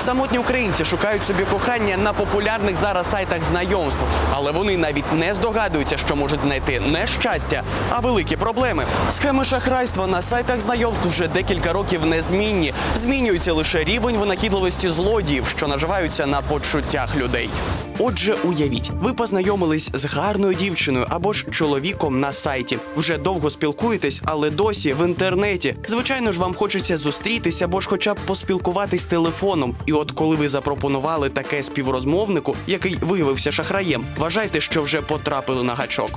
Самотні українці шукають собі кохання на популярних зараз сайтах знайомств, але вони навіть не здогадуються, що можуть знайти не щастя, а великі проблеми. Схеми шахрайства на сайтах знайомств вже декілька років незмінні. Змінюється лише рівень винахідливості злодіїв, що наживаються на почуттях людей. Отже, уявіть, ви познайомились з гарною дівчиною або ж чоловіком на сайті. Вже довго спілкуєтесь, але досі в інтернеті. Звичайно ж, вам хочеться зустрітися або ж хоча б поспілкуватись телефоном. І от коли ви запропонували таке співрозмовнику, який виявився шахраєм, вважайте, що вже потрапили на гачок.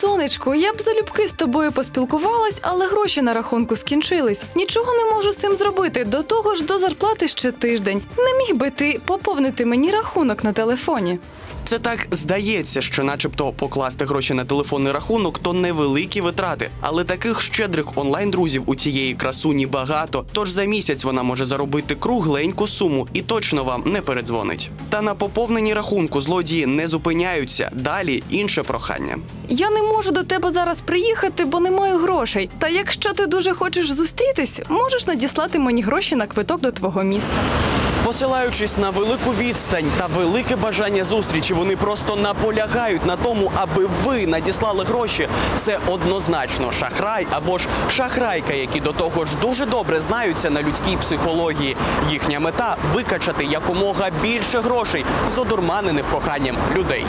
Сонечко, я б залюбки з тобою поспілкувалась, але гроші на рахунку скінчились. Нічого не можу з цим зробити. До того ж, до зарплати ще тиждень. Не міг би ти поповнити мені рахунок на телефоні. Це так здається, що, начебто, покласти гроші на телефонний рахунок то невеликі витрати, але таких щедрих онлайн-друзів у цієї красуні багато. Тож за місяць вона може заробити кругленьку суму і точно вам не передзвонить. Та на поповненні рахунку злодії не зупиняються. Далі інше прохання. Я не можу до тебе зараз приїхати, бо не маю грошей. Та якщо ти дуже хочеш зустрітись, можеш надіслати мені гроші на квиток до твого міста. Посилаючись на велику відстань та велике бажання зустрічі, вони просто наполягають на тому, аби ви надіслали гроші. Це однозначно шахрай або ж шахрайка, які до того ж дуже добре знаються на людській психології. Їхня мета викачати якомога більше грошей з одурманених коханням людей.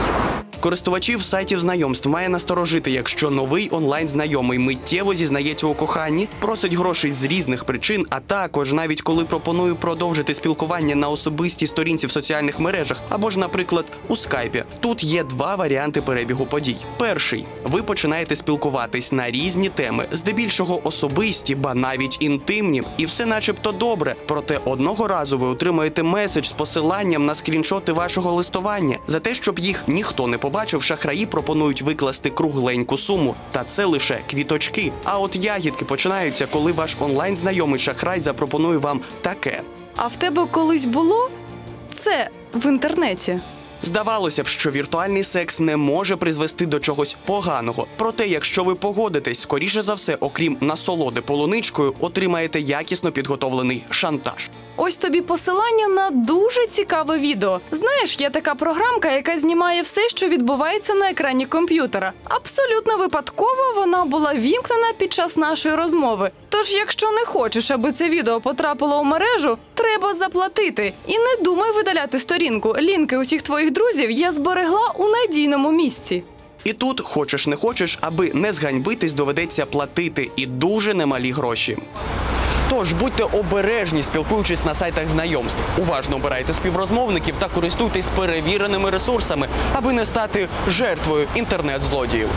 Користувачів сайтів знайомств має насторожити, якщо новий онлайн знайомий миттєво зізнається у коханні, просить грошей з різних причин, а також навіть коли пропонує продовжити спілкування на особистій сторінці в соціальних мережах або ж, наприклад, у скайпі. Тут є два варіанти перебігу подій. Перший ви починаєте спілкуватись на різні теми, здебільшого особисті, ба навіть інтимні, і все, начебто, добре. Проте одного разу ви отримаєте меседж з посиланням на скріншоти вашого листування за те, щоб їх ніхто не побачив. Шахраї пропонують викласти кругленьку суму, та це лише квіточки. А от ягідки починаються, коли ваш онлайн знайомий шахрай запропонує вам таке. А в тебе колись було це в інтернеті. Здавалося б, що віртуальний секс не може призвести до чогось поганого. Проте, якщо ви погодитесь, скоріше за все, окрім насолоди полуничкою, отримаєте якісно підготовлений шантаж. Ось тобі посилання на дуже цікаве відео. Знаєш, є така програмка, яка знімає все, що відбувається на екрані комп'ютера. Абсолютно випадково вона була вімкнена під час нашої розмови. Тож, якщо не хочеш, аби це відео потрапило у мережу, треба заплатити. І не думай видаляти сторінку. Лінки усіх твоїх друзів я зберегла у надійному місці. І тут, хочеш не хочеш, аби не зганьбитись, доведеться платити і дуже немалі гроші. Тож будьте обережні, спілкуючись на сайтах знайомств. Уважно обирайте співрозмовників та користуйтесь перевіреними ресурсами, аби не стати жертвою інтернет-злодіїв.